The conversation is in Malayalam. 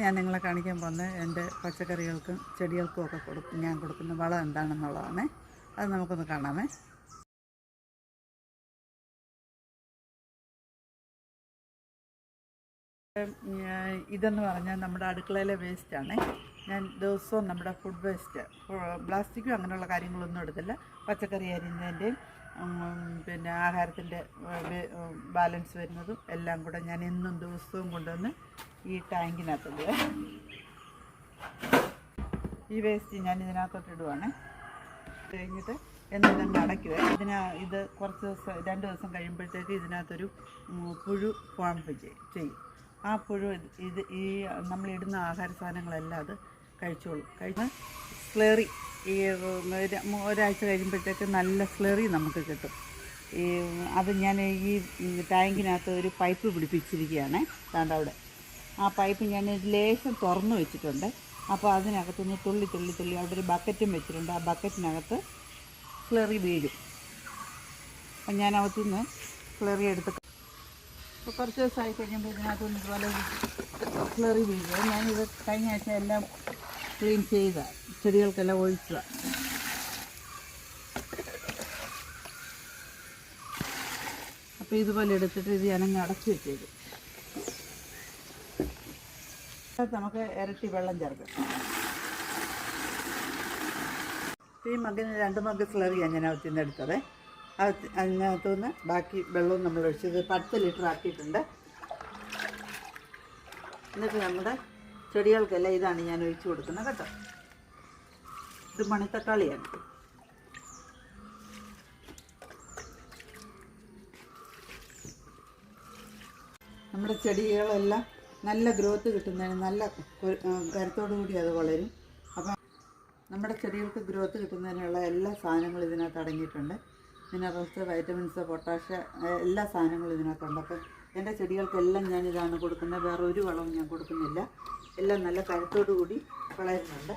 ഞാൻ നിങ്ങളെ കാണിക്കാൻ പോകുന്നത് എന്റെ പച്ചക്കറികൾക്കും ചെടികൾക്കും ഒക്കെ കൊടുക്കും ഞാൻ കൊടുക്കുന്ന വളം എന്താണെന്നുള്ളതാണ്. അത് നമുക്കൊന്ന് കാണാമേ. ഇതെന്ന് പറഞ്ഞാൽ നമ്മുടെ അടുക്കളയിലെ വേസ്റ്റാണ് ഞാൻ ദിവസവും നമ്മുടെ ഫുഡ് വേസ്റ്റ് പ്ലാസ്റ്റിക്കും അങ്ങനെയുള്ള കാര്യങ്ങളൊന്നും എടുത്തില്ല. പച്ചക്കറി അരിഞ്ഞതിന്റെയും പിന്നെ ആഹാരത്തിന്റെ ബാലൻസ് വരുന്നതും എല്ലാം കൂടെ ഞാൻ എന്നും ദിവസവും കൊണ്ടുവന്ന് ഈ ടാങ്കിനകത്തുണ്ട്. ഈ വേസ്റ്റ് ഞാൻ ഇതിനകത്തോട്ട് ഇടുവാണ്. കഴിഞ്ഞിട്ട് എന്നിട്ടങ്ങ് അടയ്ക്കുക ഇതിന ഇത് കുറച്ച് ദിവസം രണ്ട് ദിവസം കഴിയുമ്പോഴത്തേക്ക് ഇതിനകത്തൊരു പുഴു ഫോം ചെയ്യും. ആ പുഴു ഇത് ഈ നമ്മളിടുന്ന ആഹാര സാധനങ്ങളെല്ലാം അത് കഴിച്ചോളും. കഴിച്ച് സ്ലറി ഈ ഒരാഴ്ച കഴിയുമ്പോഴത്തേക്ക് നല്ല സ്ലറി നമുക്ക് കിട്ടും. ഈ അത് ഞാൻ ഈ ടാങ്കിനകത്ത് ഒരു പൈപ്പ് പിടിപ്പിച്ചിരിക്കുകയാണ്. ദാണ്ട് അവിടെ. ആ പൈപ്പ് ഞാൻ ലേശം തുറന്നു വെച്ചിട്ടുണ്ട്. അപ്പോൾ അതിനകത്തുനിന്ന് തുള്ളി തുള്ളി തുള്ളി അവിടെ ഒരു ബക്കറ്റും വെച്ചിട്ടുണ്ട്. ആ ബക്കറ്റിനകത്ത് സ്ലറി വീഴും. അപ്പം ഞാൻ അകത്തുനിന്ന് സ്ലറി എടുത്ത് ഇപ്പോൾ കുറച്ച് ദിവസമായി കഴിയുമ്പോൾ ഇതിനകത്തുനിന്ന് ഇതുപോലെ സ്ലറി വീഴുക ഞാനിത് കഴിഞ്ഞ ആഴ്ച എല്ലാം ക്ലീൻ ചെയ്ത. ചെടികൾക്കെല്ലാം ഒഴിച്ചുക അപ്പോൾ ഇതുപോലെ എടുത്തിട്ട് ഇത് ഞാനങ്ങ് അടച്ചു വെച്ചേക്കും. നമുക്ക് ഇരട്ടി വെള്ളം ചേർക്കാം. ഈ മഗ്ഗിന് രണ്ട് മഗ് സ്ലറിയാണ് ഞാൻ അകത്തു നിന്ന് എടുത്തത്. അത് അതിനകത്തു നിന്ന് ബാക്കി വെള്ളവും നമ്മൾ ഒഴിച്ചത് പത്ത് ലിറ്റർ ആക്കിയിട്ടുണ്ട്. എന്നിട്ട് നമ്മുടെ ചെടികൾക്കെല്ലാം ഇതാണ് ഞാൻ ഒഴിച്ചു കൊടുക്കുന്നത് കേട്ടോ. ഇത് മണിത്തക്കാളിയാണ്. നമ്മുടെ ചെടികളെല്ലാം നല്ല ഗ്രോത്ത് കിട്ടുന്നതിന് നല്ല കരുത്തോടു കൂടി അത് വളരും. അപ്പം നമ്മുടെ ചെടികൾക്ക് ഗ്രോത്ത് കിട്ടുന്നതിനുള്ള എല്ലാ സാധനങ്ങളും ഇതിനകത്ത് അടങ്ങിയിട്ടുണ്ട്. മിനറൽസ് വൈറ്റമിൻസ് പൊട്ടാഷ് എല്ലാ സാധനങ്ങളും ഇതിനകത്തുണ്ട്. അപ്പം എന്റെ ചെടികൾക്കെല്ലാം ഞാൻ ഇതാണ് കൊടുക്കുന്നത്. വേറെ ഒരു വളവും ഞാൻ കൊടുക്കുന്നില്ല. എല്ലാം നല്ല കരുത്തോടു കൂടി വളരുന്നുണ്ട്.